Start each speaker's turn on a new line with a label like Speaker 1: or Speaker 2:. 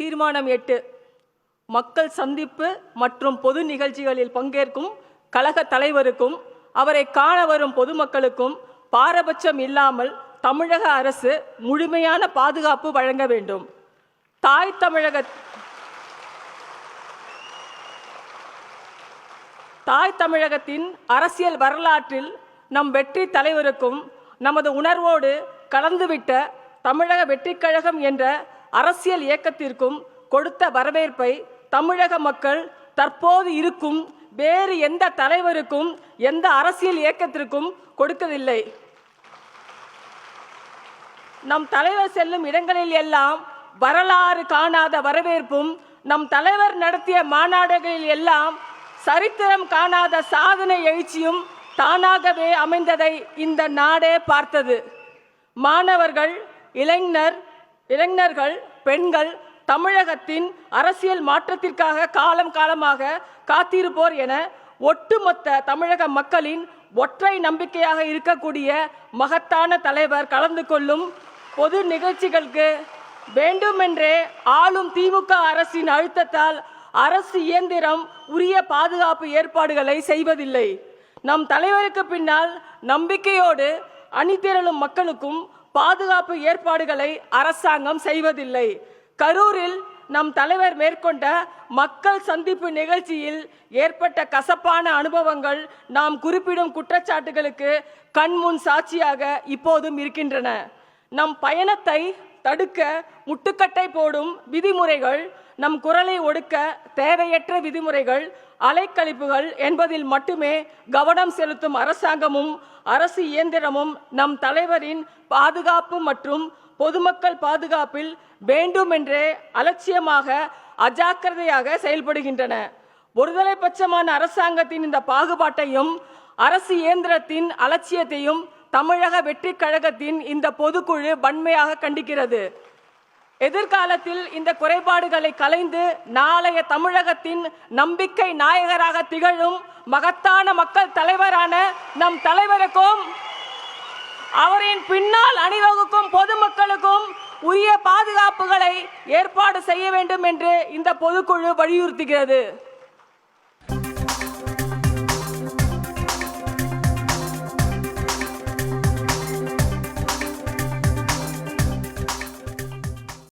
Speaker 1: தீர்மானம் எட்டு. மக்கள் சந்திப்பு மற்றும் பொது நிகழ்ச்சிகளில் பங்கேற்கும் கழக தலைவருக்கும் அவரை காண வரும் பொதுமக்களுக்கும் பாரபட்சம் இல்லாமல் தமிழக அரசு முழுமையான பாதுகாப்பு வழங்க வேண்டும். தாய் தமிழக தாய் தமிழகத்தின் அரசியல் வரலாற்றில் நம் வெற்றி தலைவருக்கும் நமது உணர்வோடு கலந்துவிட்ட தமிழக வெற்றிக் கழகம் என்ற அரசியல் இயக்கத்திற்கும் கொடுத்த வரவேற்பை தமிழக மக்கள் தற்போது இருக்கும் வேறு எந்த தலைவருக்கும் எந்த அரசியல் இயக்கத்திற்கும் கொடுக்கவில்லை. நம் தலைவர் செல்லும் இடங்களில் எல்லாம் வரலாறு காணாத வரவேற்பும் நம் தலைவர் நடத்திய மாநாடுகளில் எல்லாம் சரித்திரம் காணாத சாதனை எழுச்சியும் தானாகவே அமைந்ததை இந்த நாடே பார்த்தது. மாணவர்கள் இளைஞர் இளைஞர்கள் பெண்கள் தமிழகத்தின் அரசியல் மாற்றத்திற்காக காலம் காலமாக காத்திருப்போர் என ஒட்டுமொத்த தமிழக மக்களின் ஒற்றை நம்பிக்கையாக இருக்கக்கூடிய மகத்தான தலைவர் கலந்து கொள்ளும் பொது நிகழ்ச்சிகளுக்கு வேண்டுமென்றே ஆளும் திமுக அரசின் அழுத்தத்தால் அரசு இயந்திரம் உரிய பாதுகாப்பு ஏற்பாடுகளை செய்வதில்லை. நம் தலைவருக்கு பின்னால் நம்பிக்கையோடு அணிதிரளும் மக்களுக்கும் பாதுகாப்பு ஏற்பாடுகளை அரசாங்கம் செய்வதில்லை. கரூரில் நம் தலைவர் மேற்கொண்ட மக்கள் சந்திப்பு நிகழ்ச்சியில் ஏற்பட்ட கசப்பான அனுபவங்கள் நாம் குறிப்பிடும் குற்றச்சாட்டுகளுக்கு கண்முன் சாட்சியாக இப்போதும் இருக்கின்றன. நம் பயணத்தை தடுக்க முட்டுக்கட்டை போடும் விதிமுறைகள் நம் குரலை ஒடுக்க தேவையற்ற விதிமுறைகள் அலைக்கழிப்புகள் என்பதில் மட்டுமே கவனம் செலுத்தும் அரசாங்கமும் அரசு இயந்திரமும் நம் தலைவரின் பாதுகாப்பு மற்றும் பொதுமக்கள் பாதுகாப்பில் வேண்டுமென்றே அலட்சியமாக அஜாக்கிரதையாக செயல்படுகின்றன. ஒருதலை பட்சமான அரசாங்கத்தின் இந்த பாகுபாட்டையும் அரசு இயந்திரத்தின் அலட்சியத்தையும் தமிழக வெற்றி கழகத்தின் இந்த பொதுக்குழு வன்மையாக கண்டிக்கிறது. எதிர்காலத்தில் இந்த குறைபாடுகளை கலைந்து நாளைய தமிழகத்தின் நம்பிக்கை நாயகராக திகழும் மகத்தான மக்கள் தலைவரான நம் தலைவருக்கும் அவரின் பின்னால் அணிவகுக்கும் பொதுமக்களுக்கும் உரிய பாதுகாப்புகளை ஏற்பாடு செய்ய வேண்டும் என்று இந்த பொதுக்குழு வலியுறுத்துகிறது.